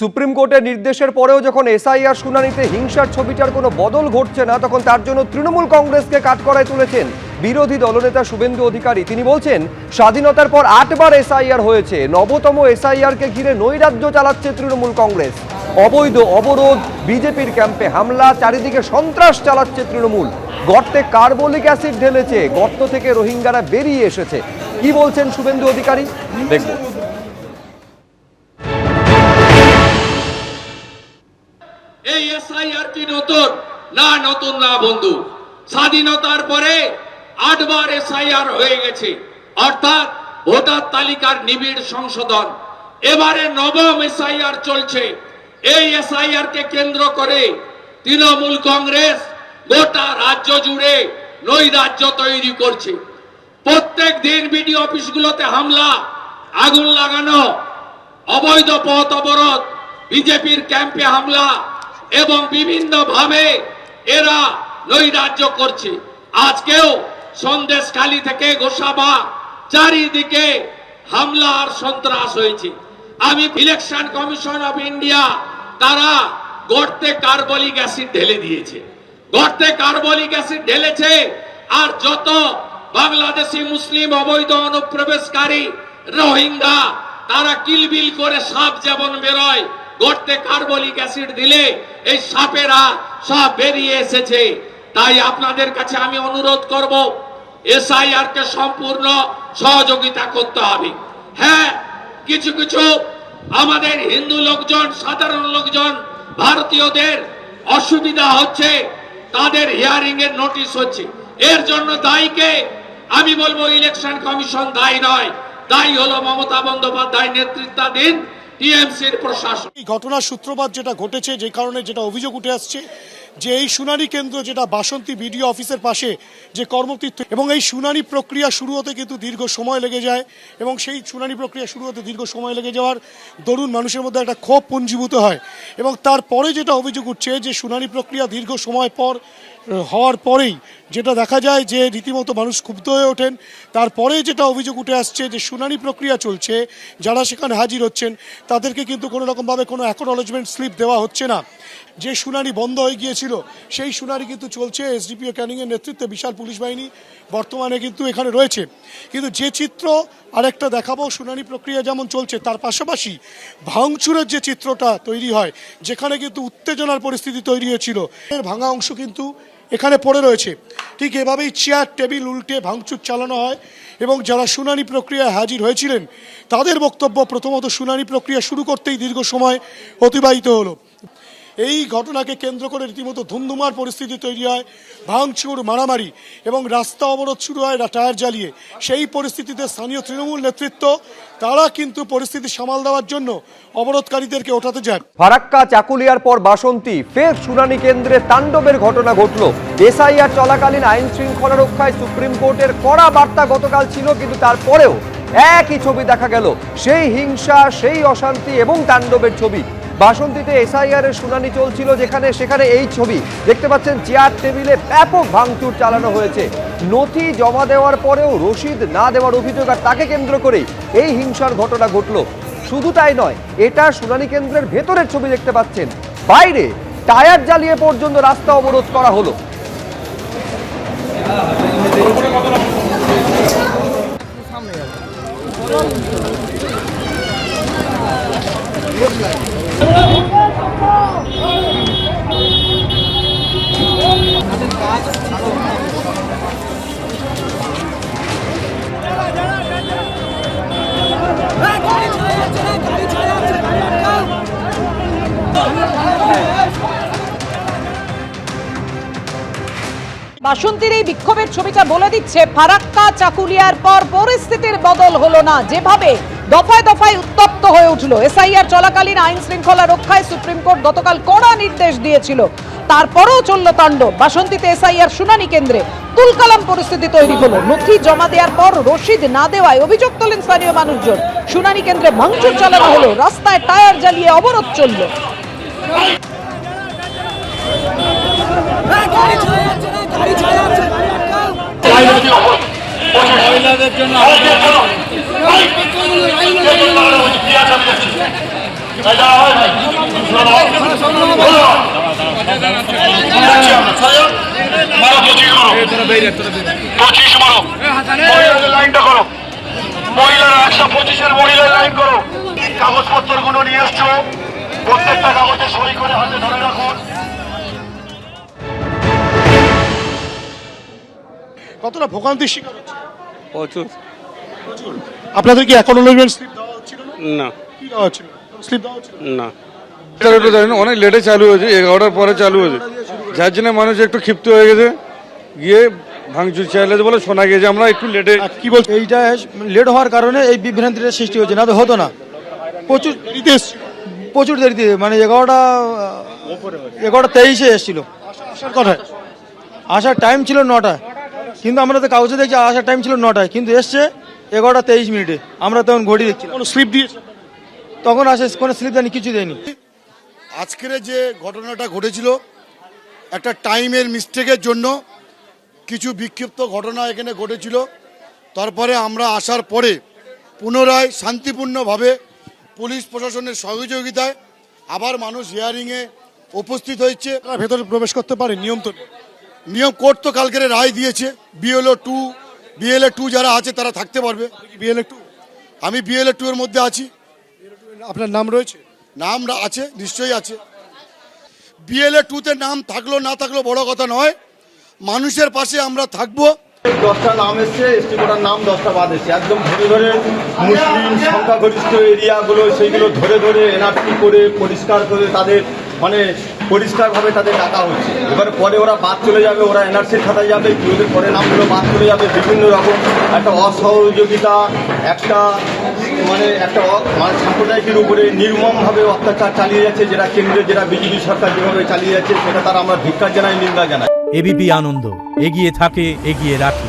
Supreme কোর্টের নির্দেশের পরেও যখন এসআইআর শুনানিতে হিংসার ছবিটার কোনো বদল ঘটছে না, তখন তার জন্য তৃণমূল কংগ্রেসকে কাঠকড়ায় তুলেছেন বিরোধী দলনেতা শুভেন্দু অধিকারী। তিনি বলছেন, স্বাধীনতার পর আটবার এসআইআর হয়েছে, নবতম এসআইআরকে ঘিরে নৈরাজ্য চালাচ্ছে তৃণমূল কংগ্রেস। অবৈধ অবরোধ, বিজেপির ক্যাম্পে হামলা, চারিদিকে সন্ত্রাস চালাচ্ছে তৃণমূল। গর্তে কার্বলিক অ্যাসিড ঢেলেছে, গর্ত থেকে রোহিঙ্গারা বেরিয়ে এসেছে। কি বলছেন শুভেন্দু অধিকারী? দেখব। এই এসআইআর কি নতুন। না নতুন না, বন্ধু। স্বাধীনতার পরে আটবার এসআইআর হয়ে গেছে। অর্থাৎ ভোটার তালিকার নিবিড় সংশোধন। এবারে নবম এসআইআর চলছে। এই এসআইআর কে কেন্দ্র করে তৃণমূল কংগ্রেস গোটা রাজ্য জুড়ে নৈরাজ্য তৈরি করছে। প্রত্যেক দিন বিডি অফিসগুলোতে হামলা, আগুন লাগানো, অবৈধ পথ অবরোধ, বিজেপির ক্যাম্পে হামলা এবং বিভিন্ন ভাবে এরা নৈরাজ্য করছে। আজকেও সন্দেশখালী থেকে গোসাবা চারিদিকে হামলা আর সন্ত্রাস হয়েছে। আমি ইলেকশন কমিশন অফ ইন্ডিয়া তারা গর্তে কার্বলিক অ্যাসিড ঢেলে দিয়েছে। গর্তে কার্বলিক অ্যাসিড ঢেলেছে আর যত বাংলাদেশি, মুসলিম, অবৈধ, অনুপ্রবেশকারী, রোহিঙ্গা, তারা কিলবিল করে সাপ যেমন বেরোয় গর্তে কার্বলিক অ্যাসিড দিলে এই সাপেরা সব বেরিয়ে এসেছে। তাই আপনাদের কাছে আমি অনুরোধ করব এসআইআর কে সম্পূর্ণ সহযোগিতা করতে হবে। হ্যাঁ কিছু কিছু আমাদের হিন্দু লোকজন, সাধারণ লোকজন, ভারতীয়দের অসুবিধা হচ্ছে, তাদের হিয়ারিং এর নোটিশ হচ্ছে। এর জন্য দায়ীকে আমি বলব, ইলেকশন কমিশন দায়ী নয়। দায়ী হলো মমতা বন্দ্যোপাধ্যায় নেতৃত্বাধীন টিএমসির প্রশাসন। এই ঘটনার সূত্রপাত যেটা ঘটেছে যে কারণে যেটা অভিযোগ উঠে আসছে যে এই শুনানি কেন্দ্র যেটা বাসন্তী বিডিও অফিসের পাশে যে কর্মতীর্থ এবং এই শুনানি প্রক্রিয়া শুরু হতে কিন্তু দীর্ঘ সময় লেগে যায় এবং সেই শুনানি প্রক্রিয়া শুরু হতে দীর্ঘ সময় লেগে যাওয়ার দরুন মানুষের মধ্যে একটা ক্ষোভ পুঞ্জীভূত হয় এবং তারপরে যেটা অভিযোগ উঠছে যে শুনানি প্রক্রিয়া দীর্ঘ সময় পর হওয়ার পরেই যেটা দেখা যায় যে রীতিমতো মানুষ ক্ষুব্ধ হয়ে ওঠেন, তারপরে যেটা অভিযোগ উঠে আসছে যে শুনানি প্রক্রিয়া চলছে, যারা সেখানে হাজির হচ্ছেন, তাদেরকে কিন্তু কোনো রকমভাবে কোনো অ্যাকনোলজমেন্ট স্লিপ দেওয়া হচ্ছে না। যে শুনানি বন্ধ হয়ে গিয়েছিল সেই শুনানি কিন্তু চলছে এসডিপিও ক্যানিংয়ের নেতৃত্বে বিশাল পুলিশ বাহিনী বর্তমানে কিন্তু এখানে রয়েছে। কিন্তু যে চিত্র আরেকটা দেখাবো, শুনানি প্রক্রিয়া যেমন চলছে, তার পাশাপাশি ভাঙচুরের যে চিত্রটা তৈরি হয়, যেখানে কিন্তু উত্তেজনার পরিস্থিতি তৈরি হয়েছিল। এর ভাঙা অংশ কিন্তু এখানে পড়ে রয়েছে। ঠিক এভাবেই চেয়ার, টেবিল উল্টে ভাঙচুর চালানো হয় এবং যারা শুনানি প্রক্রিয়ায় হাজির হয়েছিলেন, তাদের বক্তব্য প্রথমত শুনানি প্রক্রিয়া শুরু করতেই দীর্ঘ সময় অতিবাহিত হলো। এই ঘটনাকে কেন্দ্র করে রীতিমতো ধুমধুমার পরিস্থিতি তৈরি হয়, ভাঙচুর, মারামারি এবং রাস্তা অবরোধ শুরু হয় টায়ার জ্বালিয়ে। সেই পরিস্থিতিতে স্থানীয় তৃণমূল নেতৃত্ব, তারা কিন্তু পরিস্থিতি সামাল দেওয়ার জন্য অবরোধকারীদেরকে ওঠাতে যায়। ফারাক্কা, চাকুলিয়ার পর বাসন্তী, ফের শুনানি কেন্দ্রে তাণ্ডবের ঘটনা ঘটল। এসআইআর চলাকালীন আইন শৃঙ্খলা রক্ষায় সুপ্রিম কোর্টের কড়া বার্তা গতকাল ছিল, কিন্তু তারপরেও একই ছবি দেখা গেল। সেই হিংসা, সেই অশান্তি এবং তাণ্ডবের ছবি। বাসন্তীতে এসআইআর এর শুনানি চলছিল যেখানে, সেখানে এই ছবি। দেখতে পাচ্ছেন, চেয়ার টেবিলে ব্যাপক ভাঙচুর চালানো হয়েছে। নথি জমা দেওয়ার পরেও রসিদ না দেওয়ার অভিযোগ, আর তাকে কেন্দ্র করেই এই হিংসার ঘটনা ঘটলো। শুধু তাই নয়, এটা শুনানি কেন্দ্রের ভেতরের ছবি দেখতে পাচ্ছেন। বাইরে টায়ার জ্বালিয়ে পর্যন্ত রাস্তা অবরোধ করা হলো। বাসন্তীর এই বিক্ষোভের ছবিটা বলে দিচ্ছে ফারাক্কা চাকুলিয়ার পর পরিস্থিতির বদল হলো না। যেভাবে দফায় দফায় উত্তপ্ত হয়ে উঠল। এসআইআর চলাকালীন আইন শৃঙ্খলা রক্ষায় সুপ্রিম কোর্ট গতকাল কড়া নির্দেশ দিয়েছিল। তারপরেও চলল তাণ্ডব। বাসন্তীতে এসআইআর শুনানি কেন্দ্রে তুলকালাম পরিস্থিতি তৈরি হলো। নথি জমা দেওয়ার পর রসিদ না দেওয়ায় অভিযোগ তোলেন স্থানীয় মানুষজন। শুনানি কেন্দ্রে ভাঙচুর চালানো হলো। রাস্তায় টায়ার জ্বালিয়ে অবরোধ চলল। মহিলাদের জন্য পঁচিশ মারো মহিলাদের লাইনটা করো মহিলারা একশো পঁচিশের মহিলার লাইন করো কাগজপত্রগুলো নিয়ে এসছো প্রত্যেকটা কাগজে সই করে হাতে ধরে রাখুন কতটা ভোগান্তির শিকার হচ্ছে? প্রচুর। আপনাদের কি অ্যাকনোলেজমেন্ট স্লিপ না। কি দেওয়া স্লিপ দেওয়া না। একটু জানি অনেক লেটে চালু হয়েছে এগারোটার পরে চালু হয়েছে। যার জন্য মানুষ একটু ক্ষিপ্ত হয়ে গেছে গিয়ে ভাঙচুর চাইলে বলে শোনা গেছে আমরা একটু লেটে কি বলছেন এইটা লেট হওয়ার কারণে এই বিভ্রান্তিটা সৃষ্টি হচ্ছে না তো হতো না। প্রচুর প্রচুর দেরিতে মানে এগারোটা এগারোটা তেইশে এসেছিল। আসার কথায় আসার টাইম ছিল নটায়। কিন্তু আমরা তো কাগজে দেখছি আসার টাইম ছিল নটায়। কিন্তু এসছে এগারোটা তেইশ মিনিটে। আমরা তখন ঘড়ি দেখছিলাম কোনো স্লিপ দিয়েছে? তখন আসে কোনো স্লিপ দেয়নি কিছু দেয়নি। আজকের যে ঘটনাটা ঘটেছিল একটা টাইমের মিস্টেকের জন্য কিছু বিক্ষিপ্ত ঘটনা এখানে ঘটেছিল। তারপরে আমরা আসার পরে পুনরায় শান্তিপূর্ণভাবে পুলিশ প্রশাসনের সহযোগিতায় আবার মানুষ হিয়ারিংয়ে উপস্থিত হয়েছে। তারা ভেতরে প্রবেশ করতে পারে নিয়ম তো নিয়ম কোর্ট তো কালকের রায় দিয়েছে বিএলও টু বিএলএ টু যারা আছে তারা থাকতে পারবে। বিএলএ টু আমি বিএলএ টু এর মধ্যে আছি। আপনার নাম রয়েছে? নাম আছে নিশ্চয়ই আছে। বিএলএ টুতে নাম থাকল না থাকল বড় কথা নয়। মানুষের পাশে আমরা থাকব। দশটা নাম এসছে এসটি কোটার নাম দশটা বাদ এসছে। একদম ধরে ধরে মুসলিম সংখ্যাগরিষ্ঠ এরিয়াগুলো সেইগুলো ধরে ধরে এনআরসি করে পরিষ্কার করে তাদের মানে পরিষ্কারভাবে তাদের ডাকা হচ্ছে। এবার পরে ওরা বাদ চলে যাবে, ওরা এনআরসির খাতায় যাবে কি ওদের পরে নামগুলো বাদ চলে যাবে, বিভিন্ন রকম একটা অসহযোগিতা, একটা মানে একটা মানে সাম্প্রদায়িকের উপরে নির্মমভাবে অত্যাচার চালিয়ে যাচ্ছে, যেটা কেন্দ্রে যেটা বিজেপি সরকার যেভাবে চালিয়ে যাচ্ছে, সেটা তারা আমরা ধিক্কার জানাই, নিন্দা জানাই। এবিপি আনন্দ, এগিয়ে থাকে, এগিয়ে রাখে।